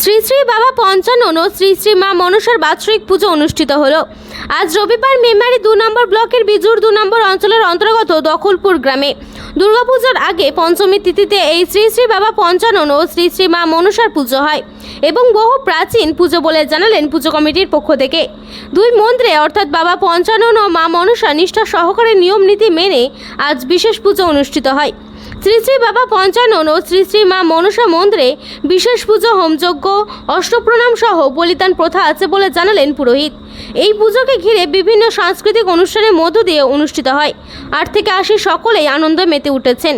শ্রী শ্রী বাবা পঞ্চানন ও শ্রী শ্রী মা মনসার বাৎসরিক পুজো অনুষ্ঠিত হলো। আজ রবিবার মেমারি দু নম্বর ব্লকের বিজুর দু নম্বর অঞ্চলের অন্তর্গত দখলপুর গ্রামে। দুর্গাপূজার আগে পঞ্চমী তিথিতে এই শ্রী শ্রী বাবা পঞ্চানন ও শ্রী শ্রী মা মনসার পুজো হয় এবং বহু প্রাচীন পুজো বলে জানালেন পুজো কমিটির পক্ষ থেকে। দুই মন্ত্রে অর্থাৎ বাবা পঞ্চানন ও মা মনসা নিষ্ঠা সহকারে নিয়ম নীতি মেনে আজ বিশেষ পুজো অনুষ্ঠিত হয়। শ্রী শ্রী বাবা পঞ্চানন ও শ্রী শ্রী মা মনসা মন্দিরে বিশেষ পুজো, হোমযজ্ঞ, অষ্টপ্রণাম সহ বলিদান প্রথা আছে বলে জানালেন পুরোহিত। এই পুজোকে ঘিরে বিভিন্ন সাংস্কৃতিক অনুষ্ঠানের মধ্য দিয়ে অনুষ্ঠিত হয়। আট থেকে আশি সকলেই আনন্দে মেতে উঠেছেন।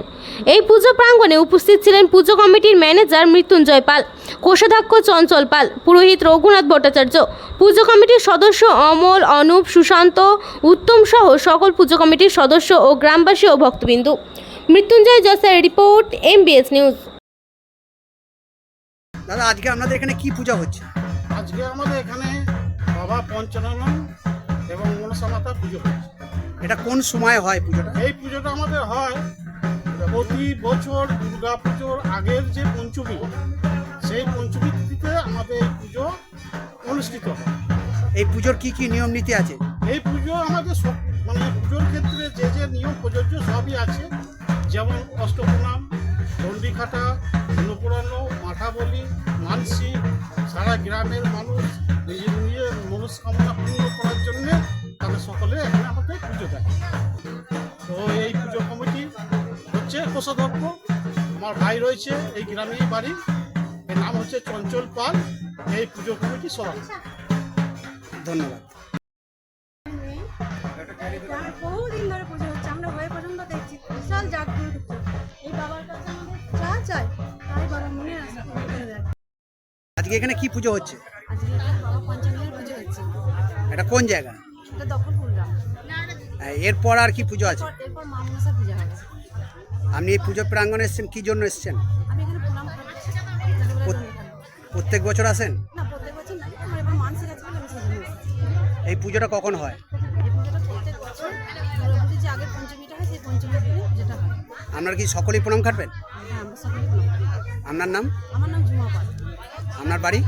এই পুজো প্রাঙ্গণে উপস্থিত ছিলেন পুজো কমিটির ম্যানেজার মৃত্যুঞ্জয় পাল, কোষাধ্যক্ষ চঞ্চল পাল, পুরোহিত রঘুনাথ ভট্টাচার্য, পুজো কমিটির সদস্য অমল, অনুপ, সুশান্ত, উত্তম সহ সকল পুজো কমিটির সদস্য ও গ্রামবাসী ও ভক্তবিন্দু। মৃত্যুঞ্জয় জসের রিপোর্ট এমবিএস নিউজ দাদা আজকে আপনাদের এখানে কি পূজা হচ্ছে? আজকে আমাদের এখানে বাবা পঞ্চানন এবং মনসা মাতা পুজো হচ্ছে। এটা কোন সময় হয় পুজোটা? এই পুজোটা আমাদের হয় প্রতি বছর দুর্গা পুজোর আগের যে পঞ্চমী সেই পঞ্চমী তিথিতে আমাদের এই পুজো অনুষ্ঠিত হয়। এই পুজোর কি কি নিয়ম নীতি আছে? এই পুজো আমাদের সব মানে পুজোর ক্ষেত্রে যে যে নিয়ম প্রযোজ্য সবই আছে। যেমন অষ্টপ্রণাম দণ্ডিখাটা অন্নপুরানো মাথা বলি মানসি, সারা গ্রামের মানুষ নিজের নিজের মনস্কামনা পূর্ণ করার জন্য তাদের সকলে এখানে আমাদের পুজো দেয়। তো এই পুজো কমিটি হচ্ছে কোষাধ্যক্ষ, আমার ভাই রয়েছে এই গ্রামেই বাড়ি, এর নাম হচ্ছে চঞ্চল পাল, এই পুজো কমিটি সভাপতি। ধন্যবাদ। আজকে এখানে কি পুজো হচ্ছে? এটা কোন জায়গা? হ্যাঁ, এরপর আর কি পুজো আছে? আপনি এই পুজো প্রাঙ্গণে এসেছেন কি জন্য এসেছেন। প্রত্যেক বছর আসেন? এই পুজোটা কখন হয়? আপনারা কি সকলেই প্রণাম খাটবেন হ্যাঁ। আপনার নাম? আপনার বাড়ি?